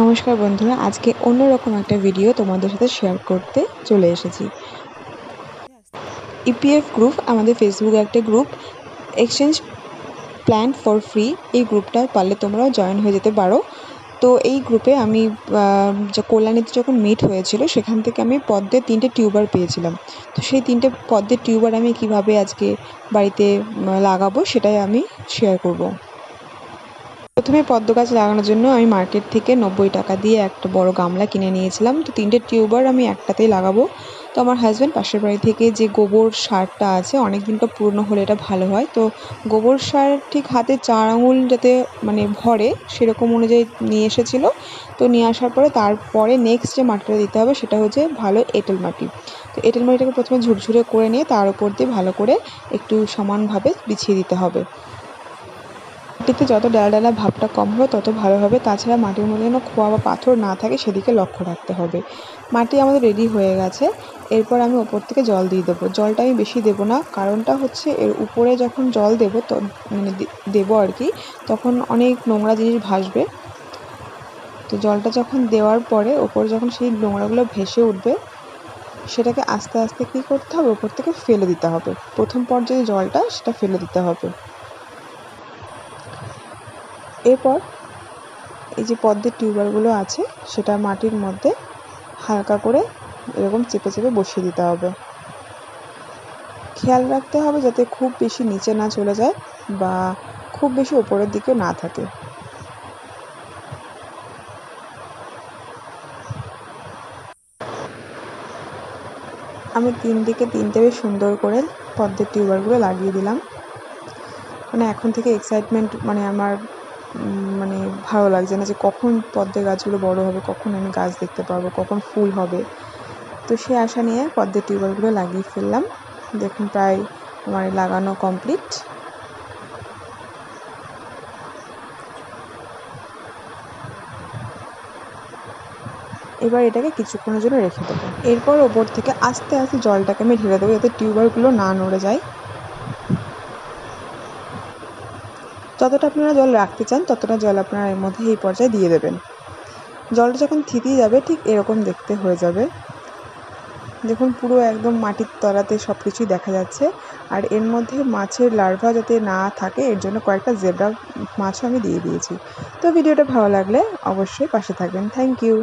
নমস্কার বন্ধুরা, আজকে অন্যরকম একটা ভিডিও তোমাদের সাথে শেয়ার করতে চলে এসেছি। ইপিএফ গ্রুপ আমাদের ফেসবুকে একটা group exchange plan for free এই গ্রুপটা পারলে তোমরাও জয়েন হয়ে যেতে পারো। তো এই গ্রুপে আমি কল্যাণীতে যখন মিট হয়েছিল, সেখান থেকে আমি পদ্মের তিনটে টিউবার পেয়েছিলাম। তো সেই তিনটে পদ্মের টিউবার আমি কীভাবে আজকে বাড়িতে লাগাবো, সেটাই আমি শেয়ার করব। প্রথমে পদ্ম গাছ লাগানোর জন্য আমি মার্কেট থেকে নব্বই টাকা দিয়ে একটা বড় গামলা কিনে নিয়েছিলাম। তো তিনটে টিউবার আমি একটাতেই লাগাবো। তো আমার হাজব্যান্ড পাশের বাড়ি থেকে যে গোবর সারটা আছে অনেক দিনটা পুরনো হলে এটা ভালো হয়। তো গোবর সার ঠিক হাতে চার আঙুল যাতে মানে ভরে সেরকম অনুযায়ী নিয়ে এসেছিল। তো নিয়ে আসার পরে তারপরে নেক্সট যে মাটিটা দিতে হবে সেটা হচ্ছে ভালো এঁটেল মাটি। তো এঁটেল মাটিটাকে প্রথমে ঝুরঝুরে করে নিয়ে তার উপর দিয়ে ভালো করে একটু সমানভাবে বিছিয়ে দিতে হবে। মাটিতে যত ডালা ডালা ভাবটা কম হবে, তত ভালো হবে। তাছাড়া মাটির মধ্যে যেন খোয়া বা পাথর না থাকে, সেদিকে লক্ষ্য রাখতে হবে। মাটি আমাদের রেডি হয়ে গেছে। এরপর আমি ওপর থেকে জল দিয়ে দেবো। জলটা আমি বেশি দেবো না, কারণটা হচ্ছে এর উপরে যখন জল দেবো তো মানে দেবো আর কি, তখন অনেক নোংরা জিনিস ভাসবে। তো জলটা যখন দেওয়ার পরে ওপরে যখন সেই নোংরাগুলো ভেসে উঠবে, সেটাকে আস্তে আস্তে কী করতে হবে? ওপর থেকে ফেলে দিতে হবে। প্রথম পর্যায়ে জলটা, সেটা ফেলে দিতে হবে। এরপর এই যে পদ্মের টিউবারগুলো আছে, সেটা মাটির মধ্যে হালকা করে এরকম চেপে চেপে বসিয়ে দিতে হবে। খেয়াল রাখতে হবে যাতে খুব বেশি নিচে না চলে যায় বা খুব বেশি ওপরের দিকে না থাকে। আমি তিন দিকে তিনটে বেশ সুন্দর করে পদ্মের টিউবারগুলো লাগিয়ে দিলাম। মানে এখন থেকে এক্সাইটমেন্ট মানে আমার মানে ভালো লাগছে না যে কখন পদ্মের গাছগুলো বড় হবে, কখন আমি গাছ দেখতে পারব, কখন ফুল হবে। তো সে আশা নিয়ে পদ্মের টিউবওয়েলগুলো লাগিয়ে ফেললাম। দেখুন, প্রায় আমার লাগানো কমপ্লিট। এবার এটাকে কিছুক্ষণের জন্য রেখে দেবো। এরপর ওপর থেকে আস্তে আস্তে জলটাকে আমি ঢেলে দেবো যাতে টিউবওয়েলগুলো না নড়ে যায়। যতটা আপনারা জল রাখতে চান, ততটা জল আপনারা এর মধ্যে এই পর্যায়ে দিয়ে দেবেন। জলটা যখন থিতিয়ে যাবে, ঠিক এরকম দেখতে হয়ে যাবে। দেখুন, পুরো একদম মাটির তলাতে সব কিছুই দেখা যাচ্ছে। আর এর মধ্যে মাছের লার্ভা যাতে না থাকে, এর জন্য কয়েকটা জেব্রা মাছও আমি দিয়ে দিয়েছি। তো ভিডিওটা ভালো লাগলে অবশ্যই পাশে থাকবেন। Thank you.